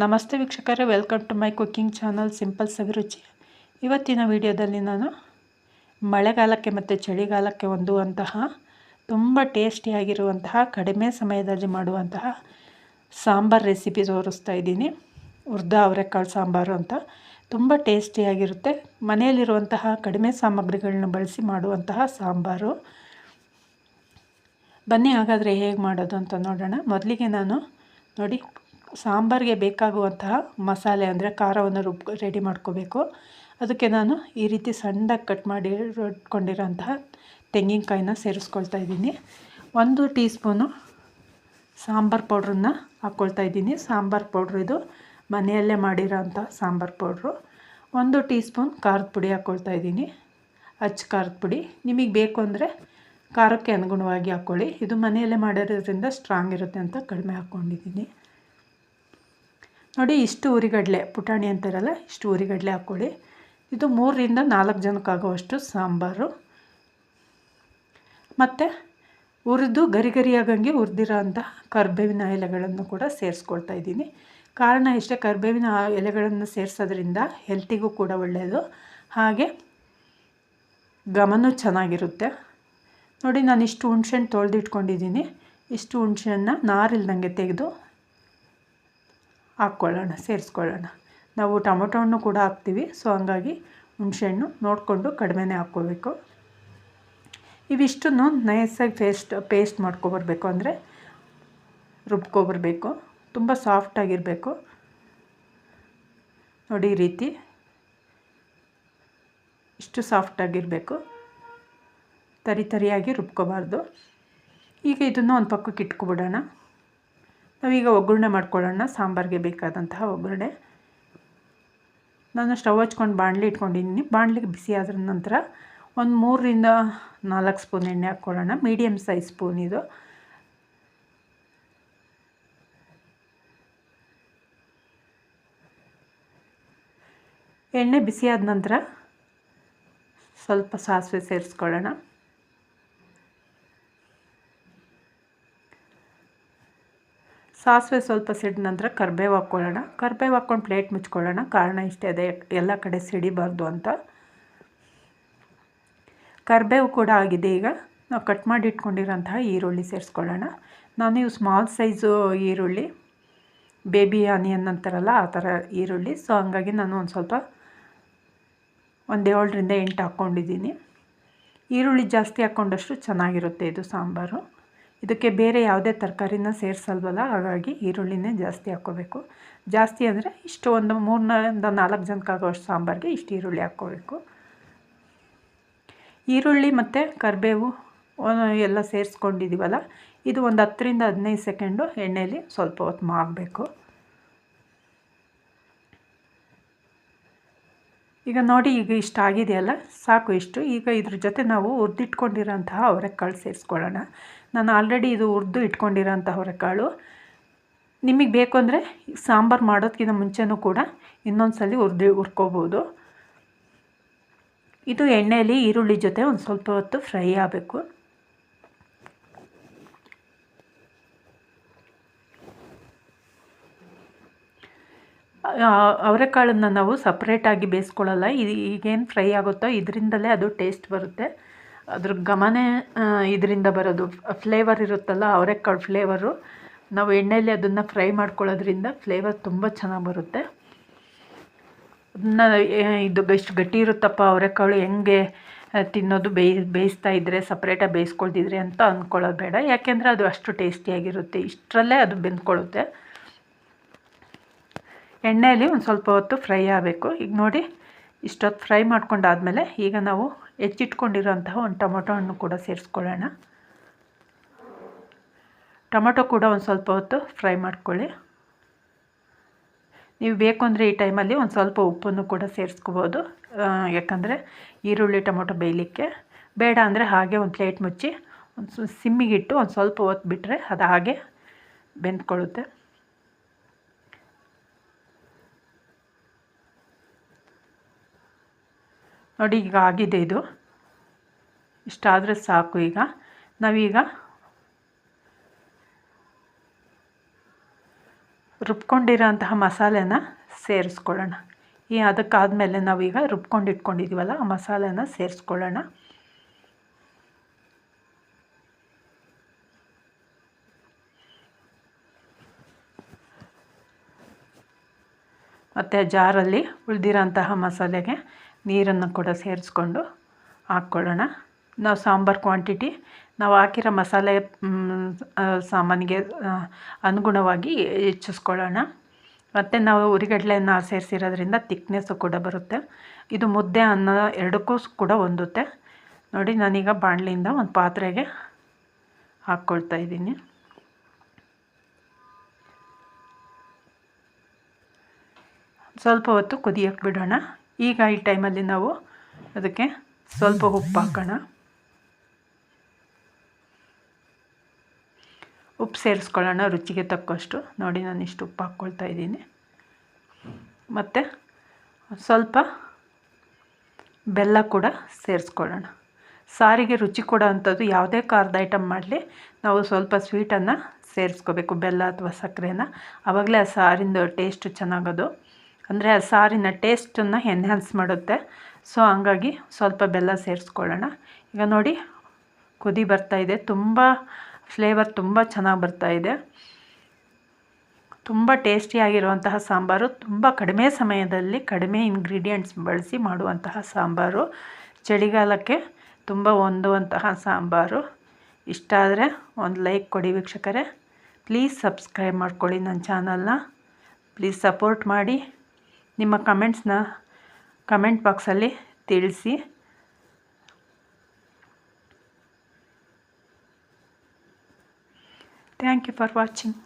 ನಮಸ್ತೆ ವೀಕ್ಷಕರೇ welcome to my cooking channel simple Saviruchi ಇವತ್ತಿನ ವಿಡಿಯೋದಲ್ಲಿ ನಾನು ಮಳೆಗಾಲಕ್ಕೆ ಮತ್ತು ಚಳಿಗಾಲಕ್ಕೆ ಹೊಂದುವಂತಹ ತುಂಬ ಟೇಸ್ಟಿಯಾಗಿರುವಂತಹ, ಕಡಿಮೆ ಸಮಯದಲ್ಲಿ ಮಾಡುವಂತಹ ಸಾಂಬಾರು ರೆಸಿಪಿ ತೋರಿಸ್ತಾ ಇದ್ದೀನಿ. ಉರ್ದ ಅವರೆಕಾಳು ಸಾಂಬಾರು ಅಂತ. ತುಂಬ ಟೇಸ್ಟಿಯಾಗಿರುತ್ತೆ. ಮನೆಯಲ್ಲಿರುವಂತಹ ಕಡಿಮೆ ಸಾಮಗ್ರಿಗಳನ್ನ ಬಳಸಿ ಮಾಡುವಂತಹ ಸಾಂಬಾರು. ಬನ್ನಿ, ಹಾಗಾದರೆ ಹೇಗೆ ಮಾಡೋದು ಅಂತ ನೋಡೋಣ. ಮೊದಲಿಗೆ ನಾನು ನೋಡಿ ಸಾಂಬಾರಿಗೆ ಬೇಕಾಗುವಂತಹ ಮಸಾಲೆ ಅಂದರೆ ಖಾರವನ್ನು ರುಬ್ ರೆಡಿ ಮಾಡ್ಕೋಬೇಕು. ಅದಕ್ಕೆ ನಾನು ಈ ರೀತಿ ಸಣ್ಣದಾಗಿ ಕಟ್ ಮಾಡಿ ಇಟ್ಕೊಂಡಿರೋಂತಹ ತೆಂಗಿನಕಾಯಿನ ಸೇರಿಸ್ಕೊಳ್ತಾ ಇದ್ದೀನಿ. ಒಂದು ಟೀ ಸ್ಪೂನು ಸಾಂಬಾರು ಪೌಡ್ರನ್ನ ಹಾಕ್ಕೊಳ್ತಾ ಇದ್ದೀನಿ. ಸಾಂಬಾರು ಪೌಡ್ರ್ ಇದು ಮನೆಯಲ್ಲೇ ಮಾಡಿರೋಂಥ ಸಾಂಬಾರು ಪೌಡ್ರು. ಒಂದು ಟೀ ಸ್ಪೂನ್ ಖಾರದ ಪುಡಿ ಹಾಕ್ಕೊಳ್ತಾ ಇದ್ದೀನಿ. ಅಚ್ಚ ಖಾರದ ಪುಡಿ. ನಿಮಗೆ ಬೇಕು ಅಂದರೆ ಖಾರಕ್ಕೆ ಅನುಗುಣವಾಗಿ ಹಾಕ್ಕೊಳ್ಳಿ. ಇದು ಮನೆಯಲ್ಲೇ ಮಾಡಿರೋದ್ರಿಂದ ಸ್ಟ್ರಾಂಗ್ ಇರುತ್ತೆ ಅಂತ ಕಡಿಮೆ ಹಾಕ್ಕೊಂಡಿದ್ದೀನಿ. ನೋಡಿ, ಇಷ್ಟು ಉರಿಗಡಲೆ, ಪುಟಾಣಿ ಅಂತಾರಲ್ಲ, ಇಷ್ಟು ಉರಿಗಡಲೆ ಹಾಕ್ಕೊಳ್ಳಿ. ಇದು ಮೂರರಿಂದ ನಾಲ್ಕು ಜನಕ್ಕಾಗುವಷ್ಟು ಸಾಂಬಾರು. ಮತ್ತು ಹುರಿದು ಗರಿ ಗರಿಯಾಗಂಗೆ ಹುರಿದಿರೋ ಅಂಥ ಕರ್ಬೇವಿನ ಎಲೆಗಳನ್ನು ಕೂಡ ಸೇರಿಸ್ಕೊಳ್ತಾ ಇದ್ದೀನಿ. ಕಾರಣ ಇಷ್ಟೇ, ಕರ್ಬೇವಿನ ಎಲೆಗಳನ್ನು ಸೇರಿಸೋದ್ರಿಂದ ಹೆಲ್ತಿಗೂ ಕೂಡ ಒಳ್ಳೆಯದು ಹಾಗೆ ಗಮನ ಚೆನ್ನಾಗಿರುತ್ತೆ. ನೋಡಿ ನಾನು ಇಷ್ಟು ಹುಣ್ಸೆಹಣ್ಣು ತೊಳೆದಿಟ್ಕೊಂಡಿದ್ದೀನಿ. ಇಷ್ಟು ಹುಣ್ಸೆಹಣ್ಣನ್ನ ನಾರಿಲ್ದಂಗೆ ತೆಗೆದು ಹಾಕ್ಕೊಳ್ಳೋಣ, ಸೇರಿಸ್ಕೊಳ್ಳೋಣ. ನಾವು ಟೊಮೊಟೊ ಹಣ್ಣು ಕೂಡ ಹಾಕ್ತೀವಿ, ಸೊ ಹಂಗಾಗಿ ಹುಣಸೆಹಣ್ಣು ನೋಡಿಕೊಂಡು ಕಡಿಮೆನೇ ಹಾಕ್ಕೋಬೇಕು. ಇವಿಷ್ಟನ್ನು ನೈಸಾಗಿ ಪೇಸ್ಟ್ ಪೇಸ್ಟ್ ಮಾಡ್ಕೊಬರ್ಬೇಕು, ಅಂದರೆ ರುಬ್ಕೊಬರ್ಬೇಕು. ತುಂಬ ಸಾಫ್ಟಾಗಿರಬೇಕು ನೋಡಿ ಈ ರೀತಿ. ಇಷ್ಟು ಸಾಫ್ಟಾಗಿರಬೇಕು ತರಿ ತರಿಯಾಗಿ ರುಬ್ಕೋಬಾರ್ದು. ಈಗ ಇದನ್ನು ಒಂದು ಪಕ್ಕಕ್ಕೆ ಇಟ್ಕೊಬಿಡೋಣ. ನಾವೀಗ ಒಗ್ಗರಣೆ ಮಾಡ್ಕೊಳ್ಳೋಣ. ಸಾಂಬಾರಿಗೆ ಬೇಕಾದಂತಹ ಒಗ್ಗರಣೆ. ನಾನು ಸ್ಟವ್ ಹಚ್ಕೊಂಡು ಬಾಣಲಿ ಇಟ್ಕೊಂಡಿದ್ದೀನಿ. ಬಾಣಲಿಗೆ ಬಿಸಿ ಆದ ನಂತರ ಒಂದು ಮೂರರಿಂದ ನಾಲ್ಕು ಸ್ಪೂನ್ ಎಣ್ಣೆ ಹಾಕ್ಕೊಳ್ಳೋಣ. ಮೀಡಿಯಮ್ ಸೈಜ್ ಸ್ಪೂನ್ ಇದು. ಎಣ್ಣೆ ಬಿಸಿಯಾದ ನಂತರ ಸ್ವಲ್ಪ ಸಾಸಿವೆ ಸೇರಿಸ್ಕೊಳ್ಳೋಣ. ಸಾಸಿವೆ ಸ್ವಲ್ಪ ಸಿಡಿದ ನಂತರ ಕರ್ಬೇವು ಹಾಕ್ಕೊಳ್ಳೋಣ. ಕರ್ಬೇವು ಹಾಕ್ಕೊಂಡು ಪ್ಲೇಟ್ ಮುಚ್ಕೊಳ್ಳೋಣ. ಕಾರಣ ಇಷ್ಟೇ, ಅದೇ ಎಲ್ಲ ಕಡೆ ಸಿಡಿಬಾರ್ದು ಅಂತ. ಕರ್ಬೇವು ಕೂಡ ಆಗಿದೆ ಈಗ. ನಾವು ಕಟ್ ಮಾಡಿ ಇಟ್ಕೊಂಡಿರೋಂತಹ ಈರುಳ್ಳಿ ಸೇರಿಸ್ಕೊಳ್ಳೋಣ. ನಾನು ಇವು ಸ್ಮಾಲ್ ಸೈಜು ಈರುಳ್ಳಿ, ಬೇಬಿ ಆನಿಯನ್ ಅಂತಾರಲ್ಲ, ಆ ಥರ ಈರುಳ್ಳಿ. ಸೊ, ಹಂಗಾಗಿ ನಾನು ಒಂದು ಸ್ವಲ್ಪ ಒಂದು ಏಳರಿಂದ ಎಂಟು ಹಾಕ್ಕೊಂಡಿದ್ದೀನಿ. ಈರುಳ್ಳಿ ಜಾಸ್ತಿ ಹಾಕ್ಕೊಂಡಷ್ಟು ಚೆನ್ನಾಗಿರುತ್ತೆ ಇದು ಸಾಂಬಾರು. ಇದಕ್ಕೆ ಬೇರೆ ಯಾವುದೇ ತರಕಾರಿನ ಸೇರಿಸಲ್ವಲ್ಲ? ಹಾಗಾಗಿ ಈರುಳ್ಳಿನೇ ಜಾಸ್ತಿ ಹಾಕ್ಕೋಬೇಕು. ಜಾಸ್ತಿ ಅಂದರೆ ಇಷ್ಟು ಒಂದು ಮೂರರಿಂದ ನಾಲ್ಕು ಜನಕ್ಕಾಗೋಷ್ಟು ಸಾಂಬಾರಿಗೆ ಇಷ್ಟು ಈರುಳ್ಳಿ ಹಾಕ್ಕೋಬೇಕು. ಈರುಳ್ಳಿ ಮತ್ತು ಕರಿಬೇವು ಎಲ್ಲ ಸೇರಿಸ್ಕೊಂಡಿದ್ದೀವಲ್ಲ ಇದು ಒಂದು ಹತ್ತರಿಂದ ಹದಿನೈದು ಸೆಕೆಂಡು ಎಣ್ಣೆಯಲ್ಲಿ ಸ್ವಲ್ಪ ಹೊತ್ತು ಮಾಡಬೇಕು ಈಗ ನೋಡಿ, ಈಗ ಇಷ್ಟ ಆಗಿದೆಯಲ್ಲ ಸಾಕು ಇಷ್ಟು. ಈಗ ಇದ್ರ ಜೊತೆ ನಾವು ಹುರಿದಿಟ್ಕೊಂಡಿರೋಂತಹ ಅವರೆಕಾಳು ಸೇರಿಸ್ಕೊಳ್ಳೋಣ. ನಾನು ಆಲ್ರೆಡಿ ಇದು ಉರ್ದು ಇಟ್ಕೊಂಡಿರೋಂಥ ಅವರೆಕಾಳು. ನಿಮಗೆ ಬೇಕು ಅಂದರೆ ಸಾಂಬಾರು ಮಾಡೋದಕ್ಕಿಂತ ಮುಂಚೆನೂ ಕೂಡ ಇನ್ನೊಂದು ಸಲ ಹುರಿದು ಹುರ್ಕೋಬೋದು ಇದು ಎಣ್ಣೆಯಲ್ಲಿ ಈರುಳ್ಳಿ ಜೊತೆ ಒಂದು ಸ್ವಲ್ಪ ಹೊತ್ತು ಫ್ರೈ ಆಗಬೇಕು. ಅವರೆಕಾಳನ್ನು ನಾವು ಸಪ್ರೇಟಾಗಿ ಬೇಯಿಸ್ಕೊಳ್ಳಲ್ಲ. ಇದು ಈಗೇನು ಫ್ರೈ ಆಗುತ್ತೋ ಇದರಿಂದಲೇ ಅದು ಟೇಸ್ಟ್ ಬರುತ್ತೆ. ಅದ್ರ ಗಮನ ಇದರಿಂದ ಬರೋದು. ಫ್ಲೇವರ್ ಇರುತ್ತಲ್ಲ, ಅವರೆಕಾಳು ಫ್ಲೇವರು ನಾವು ಎಣ್ಣೆಯಲ್ಲಿ ಅದನ್ನು ಫ್ರೈ ಮಾಡ್ಕೊಳ್ಳೋದ್ರಿಂದ ಫ್ಲೇವರ್ ತುಂಬ ಚೆನ್ನಾಗಿ ಬರುತ್ತೆ. ಅದನ್ನ ಇದು ಎಷ್ಟು ಗಟ್ಟಿ ಇರುತ್ತಪ್ಪ, ಅವರೆಕಾಳು ಹೆಂಗೆ ತಿನ್ನೋದು ಬೇಯ್, ಬೇಯಿಸ್ತಾ ಇದ್ದರೆ ಸಪ್ರೇಟಾಗಿ ಬೇಯಿಸ್ಕೊಳ್ತಿದ್ರೆ ಅಂತ ಅಂದ್ಕೊಳ್ಳೋದು ಬೇಡ. ಯಾಕೆಂದರೆ ಅದು ಅಷ್ಟು ಟೇಸ್ಟಿಯಾಗಿರುತ್ತೆ ಇಷ್ಟರಲ್ಲೇ ಅದು ಬೆಂದ್ಕೊಳ್ಳುತ್ತೆ. ಎಣ್ಣೆಯಲ್ಲಿ ಒಂದು ಸ್ವಲ್ಪ ಹೊತ್ತು ಫ್ರೈ ಆಗಬೇಕು. ಈಗ ನೋಡಿ, ಇಷ್ಟೊತ್ತು ಫ್ರೈ ಮಾಡ್ಕೊಂಡಾದಮೇಲೆ ಈಗ ನಾವು ಹೆಚ್ಚಿಟ್ಕೊಂಡಿರೋಂತಹ ಒಂದು ಟೊಮೊಟೊ ಹಣ್ಣು ಕೂಡ ಸೇರಿಸ್ಕೊಳ್ಳೋಣ. ಟೊಮೊಟೊ ಕೂಡ ಒಂದು ಸ್ವಲ್ಪ ಹೊತ್ತು ಫ್ರೈ ಮಾಡ್ಕೊಳ್ಳಿ. ನೀವು ಬೇಕು ಅಂದರೆ ಈ ಟೈಮಲ್ಲಿ ಒಂದು ಸ್ವಲ್ಪ ಉಪ್ಪನ್ನು ಕೂಡ ಸೇರಿಸ್ಕೋಬೋದು. ಯಾಕಂದರೆ ಈರುಳ್ಳಿ, ಟೊಮೊಟೊ ಬೇಯಲಿಕ್ಕೆ. ಬೇಡ ಅಂದರೆ ಹಾಗೆ ಒಂದು ಪ್ಲೇಟ್ ಮುಚ್ಚಿ, ಒಂದು ಸಿಮ್ಮಿಗಿಟ್ಟು ಒಂದು ಸ್ವಲ್ಪ ಹೊತ್ತು ಬಿಟ್ಟರೆ ಅದು ಹಾಗೆ ಬೆಂದ್ಕೊಳ್ಳುತ್ತೆ. ನೋಡಿ, ಈಗ ಆಗಿದೆ ಇದು. ಇಷ್ಟಾದರೆ ಸಾಕು ಈಗ. ನಾವೀಗ ರುಬ್ಕೊಂಡಿರೋಂತಹ ಮಸಾಲೆನ ಸೇರಿಸ್ಕೊಳ್ಳೋಣ. ಈ ಅದಕ್ಕಾದಮೇಲೆ ನಾವೀಗ ರುಬ್ಕೊಂಡು ಇಟ್ಕೊಂಡಿದ್ದೀವಲ್ಲ ಆ ಮಸಾಲೆನ ಸೇರಿಸ್ಕೊಳ್ಳೋಣ. ಮತ್ತು ಜಾರಲ್ಲಿ ಉಳಿದಿರೋಂತಹ ಮಸಾಲೆಗೆ ನೀರನ್ನು ಕೂಡ ಸೇರಿಸ್ಕೊಂಡು ಹಾಕ್ಕೊಳ್ಳೋಣ. ನಾವು ಸಾಂಬಾರು ಕ್ವಾಂಟಿಟಿ, ನಾವು ಹಾಕಿರೋ ಮಸಾಲೆ ಸಾಮಾನಿಗೆ ಅನುಗುಣವಾಗಿ ಹೆಚ್ಚಿಸ್ಕೊಳ್ಳೋಣ. ಮತ್ತು ನಾವು ಉರಿಗಡಲೆಯನ್ನು ಸೇರಿಸಿರೋದ್ರಿಂದ ತಿಕ್ನೆಸ್ಸು ಕೂಡ ಬರುತ್ತೆ. ಇದು ಮುದ್ದೆ ಅನ್ನ ಎರಡಕ್ಕೂ ಕೂಡ ಹೊಂದುತ್ತೆ. ನೋಡಿ, ನಾನೀಗ ಬಾಣಲಿಯಿಂದ ಒಂದು ಪಾತ್ರೆಗೆ ಹಾಕ್ಕೊಳ್ತಾ ಇದ್ದೀನಿ. ಸ್ವಲ್ಪ ಹೊತ್ತು ಕುದಿಯೋಕ್ಕೆ ಬಿಡೋಣ. ಈಗ ಈ ಟೈಮಲ್ಲಿ ನಾವು ಅದಕ್ಕೆ ಸ್ವಲ್ಪ ಉಪ್ಪು ಹಾಕೋಣ. ಉಪ್ಪು ಸೇರಿಸ್ಕೊಳ್ಳೋಣ, ರುಚಿಗೆ ತಕ್ಕಷ್ಟು. ನೋಡಿ, ನಾನು ಇಷ್ಟು ಉಪ್ಪು ಹಾಕ್ಕೊಳ್ತಾ ಇದ್ದೀನಿ. ಮತ್ತು ಸ್ವಲ್ಪ ಬೆಲ್ಲ ಕೂಡ ಸೇರಿಸ್ಕೊಳ್ಳೋಣ. ಸಾರಿಗೆ ರುಚಿ ಕೊಡೋ ಅಂಥದ್ದು. ಯಾವುದೇ ಖಾರದ ಐಟಮ್ ಮಾಡಲಿ, ನಾವು ಸ್ವಲ್ಪ ಸ್ವೀಟನ್ನು ಸೇರಿಸ್ಕೋಬೇಕು, ಬೆಲ್ಲ ಅಥವಾ ಸಕ್ಕರೆನ ಆವಾಗಲೇ ಆ ಸಾರಿಂದು ಟೇಸ್ಟ್ ಚೆನ್ನಾಗೋದು. ಅಂದರೆ ಆ ಸಾರಿನ ಟೇಸ್ಟನ್ನು ಎನ್ಹ್ಯಾನ್ಸ್ ಮಾಡುತ್ತೆ. ಸೊ ಹಂಗಾಗಿ ಸ್ವಲ್ಪ ಬೆಲ್ಲ ಸೇರಿಸ್ಕೊಳ್ಳೋಣ. ಈಗ ನೋಡಿ, ಕುದಿ ಬರ್ತಾಯಿದೆ ತುಂಬ ಫ್ಲೇವರ್ ತುಂಬ ಚೆನ್ನಾಗಿ ಬರ್ತಾಯಿದೆ ತುಂಬ ಟೇಸ್ಟಿಯಾಗಿರುವಂತಹ ಸಾಂಬಾರು. ತುಂಬ ಕಡಿಮೆ ಸಮಯದಲ್ಲಿ ಕಡಿಮೆ ಇಂಗ್ರೀಡಿಯೆಂಟ್ಸ್ ಬಳಸಿ ಮಾಡುವಂತಹ ಸಾಂಬಾರು. ಚಳಿಗಾಲಕ್ಕೆ ತುಂಬ ಹೊಂದುವಂತಹ ಸಾಂಬಾರು. ಇಷ್ಟ ಆದರೆ ಒಂದು ಲೈಕ್ ಕೊಡಿ ವೀಕ್ಷಕರೇ. ಪ್ಲೀಸ್ ಸಬ್ಸ್ಕ್ರೈಬ್ ಮಾಡ್ಕೊಳ್ಳಿ ನನ್ನ ಚಾನಲ್ನ ಪ್ಲೀಸ್ ಸಪೋರ್ಟ್ ಮಾಡಿ. ನಿಮ್ಮ ಕಮೆಂಟ್ಸ್ನ ಕಮೆಂಟ್ ಬಾಕ್ಸಲ್ಲಿ ತಿಳಿಸಿ ಥ್ಯಾಂಕ್ ಯು ಫಾರ್ ವಾಚಿಂಗ್